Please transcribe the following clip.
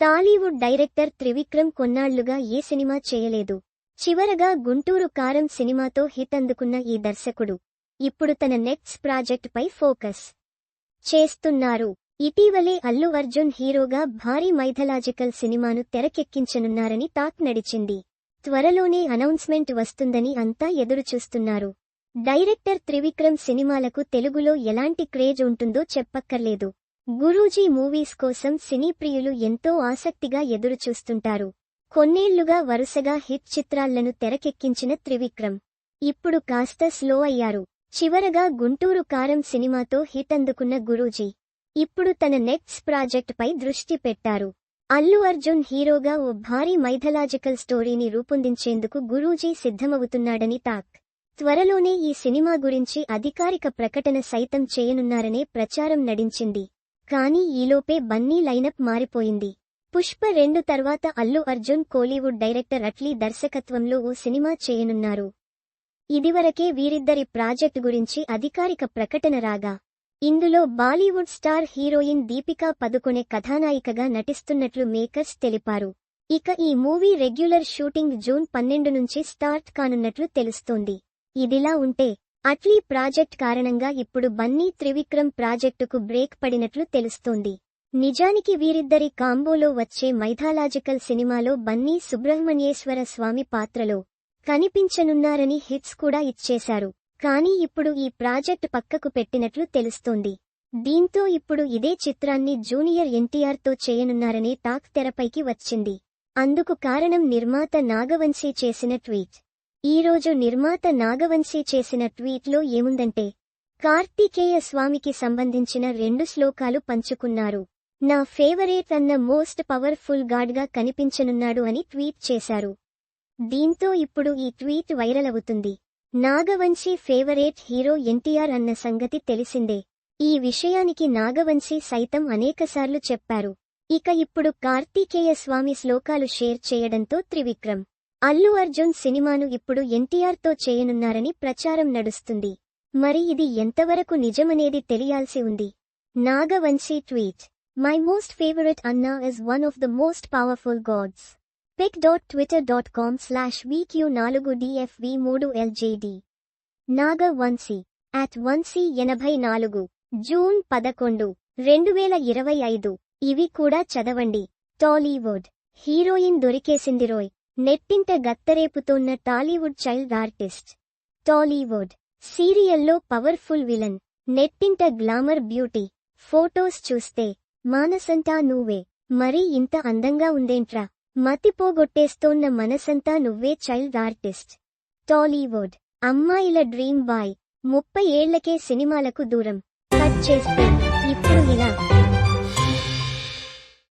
Tollywood director Trivikram కొన్నాళ్ళుగా ఏ cinema చేయలేదు. చివరగా గుంటూరు కారం సినిమాతో హిట్ అందుకున్న ఈ దర్శకుడు. ఇప్పుడు తన నెక్స్ట్ ప్రాజెక్ట్ పై ఫోకస్ చేస్తున్నారు. ఇటీవలే అల్లు అర్జున్ హీరోగా భారీ మైథలాజికల్ సినిమాను తెరకెక్కించనున్నారని టాక్ నడిచింది. త్వరలోనే అనౌన్స్మెంట్ వస్తుందని అంతా ఎదురుచూస్తున్నారు. డైరెక్టర్ త్రివిక్రమ్ సినిమాలకు తెలుగులో ఎలాంటి క్రేజ్ ఉంటుందో చెప్పక్కర్లేదు. గురూజీ మూవీస్ కోసం సినీ ప్రియులు ఎంతో ఆసక్తిగా ఎదురుచూస్తుంటారు. కొన్నేళ్ళుగా వరుసగా హిట్ చిత్రాలను తెరకెక్కించిన త్రివిక్రమ్. ఇప్పుడు కాస్త స్లో అయ్యారు. చివరగా గుంటూరు కారం సినిమాతో హిట్ అందుకున్న గురూజీ. ఇప్పుడు తన నెక్స్ట్ ప్రాజెక్ట్ పై దృష్టి పెట్టారు. అల్లు అర్జున్ హీరోగా ఓ భారీ మైథలాజికల్ స్టోరీని రూపొందించేందుకు గురూజీ సిద్ధమవుతున్నాడని తాక్ త్వరలోనే ఈ సినిమా గురించి అధికారిక ప్రకటన సైతం చేయనున్నారనే ప్రచారం నడించింది. కానీ ఈలోపే బన్నీ లైనప్ మారిపోయింది. పుష్ప రెండు తర్వాత అల్లు అర్జున్ కోలీవుడ్ డైరెక్టర్ అట్లీ దర్శకత్వంలో ఓ సినిమా చేయనున్నారు. ఇదివరకే వీరిద్దరి ప్రాజెక్ట్ గురించి అధికారిక ప్రకటన రాగా ఇందులో Bollywood star heroine Deepika Padukone కథానాయికగా నటిస్తున్నట్లు మేకర్స్ తెలిపారు. ఇక ఈ మూవీ రెగ్యులర్ షూటింగ్ జూన్ పన్నెండు నుంచి స్టార్ట్ కానున్నట్లు తెలుస్తోంది. ఇదిలా ఉంటే అట్లీ ప్రాజెక్ట్ కారణంగా ఇప్పుడు బన్నీ త్రివిక్రమ్ ప్రాజెక్టుకు బ్రేక్ పడినట్లు తెలుస్తోంది. నిజానికి వీరిద్దరి కాంబోలో వచ్చే మైథాలాజికల్ సినిమాలో బన్నీ సుబ్రహ్మణ్యేశ్వర స్వామి పాత్రలో కనిపించనున్నారని హిట్స్ కూడా ఇచ్చేశారు. కానీ ఇప్పుడు ఈ ప్రాజెక్ట్ పక్కకు పెట్టినట్లు తెలుస్తోంది. దీంతో ఇప్పుడు ఇదే చిత్రాన్ని జూనియర్ ఎన్టీఆర్తో చేయనున్నారనే టాక్ తెరపైకి వచ్చింది. అందుకు కారణం నిర్మాత నాగవంశీ చేసిన ట్వీట్. ఈరోజు నిర్మాత నాగవంశీ చేసిన ట్వీట్లో ఏముందంటే కార్తికేయ స్వామికి సంబంధించిన రెండు శ్లోకాలు పంచుకున్నారు. నా ఫేవరేట్ అన్న మోస్ట్ పవర్ఫుల్ గాడ్గా కనిపించనున్నాడు అని ట్వీట్ చేశారు. దీంతో ఇప్పుడు ఈ ట్వీట్ వైరల్ అవుతుంది. నాగవంశీ ఫేవరేట్ హీరో ఎన్టీఆర్ అన్న సంగతి తెలిసిందే. ఈ విషయానికి నాగవంశీ సైతం అనేకసార్లు చెప్పారు. ఇక ఇప్పుడు కార్తికేయ స్వామి శ్లోకాలు షేర్ చేయడంతో త్రివిక్రమ్. అల్లు అర్జున్ సినిమాను ఇప్పుడు ఎన్టీఆర్తో చేయనున్నారని ప్రచారం నడుస్తుంది. మరి ఇది ఎంతవరకు నిజమనేది తెలియాల్సి ఉంది. Nagavamsi tweet. My most favourite అన్నా is one of the most powerful gods pic dot twitter dot com slash vq నాలుగు డిఎఫ్వి మూడు ఎల్జేడి నాగవంశీ. అట్ వన్సీ ఎనభై నాలుగు. జూన్ పదకొండు రెండు వేల ఇరవై ఐదు. ఇవి కూడా చదవండి. టాలీవుడ్. హీరోయిన్ దొరికేసింది రోయ్. నెట్టింట గత్తరేపుతోన్న టాలీవుడ్ చైల్డ్ ఆర్టిస్ట్. టాలీవుడ్ సీరియల్లో పవర్ఫుల్ విలన్. నెట్టింట గ్లామర్ బ్యూటీ. ఫోటోస్ చూస్తే మానసంతా నువ్వే. మరీ ఇంత అందంగా ఉందేంట్రా? మతిపోగొట్టేస్తోన్న మనసంతా నువ్వే చైల్డ్ ఆర్టిస్ట్. టాలీవుడ్ అమ్మాయిల డ్రీమ్ బాయ్. ముప్పై ఏళ్ళకే సినిమాలకు దూరం. కట్ చేస్తే ఇప్పుడు ఇలా.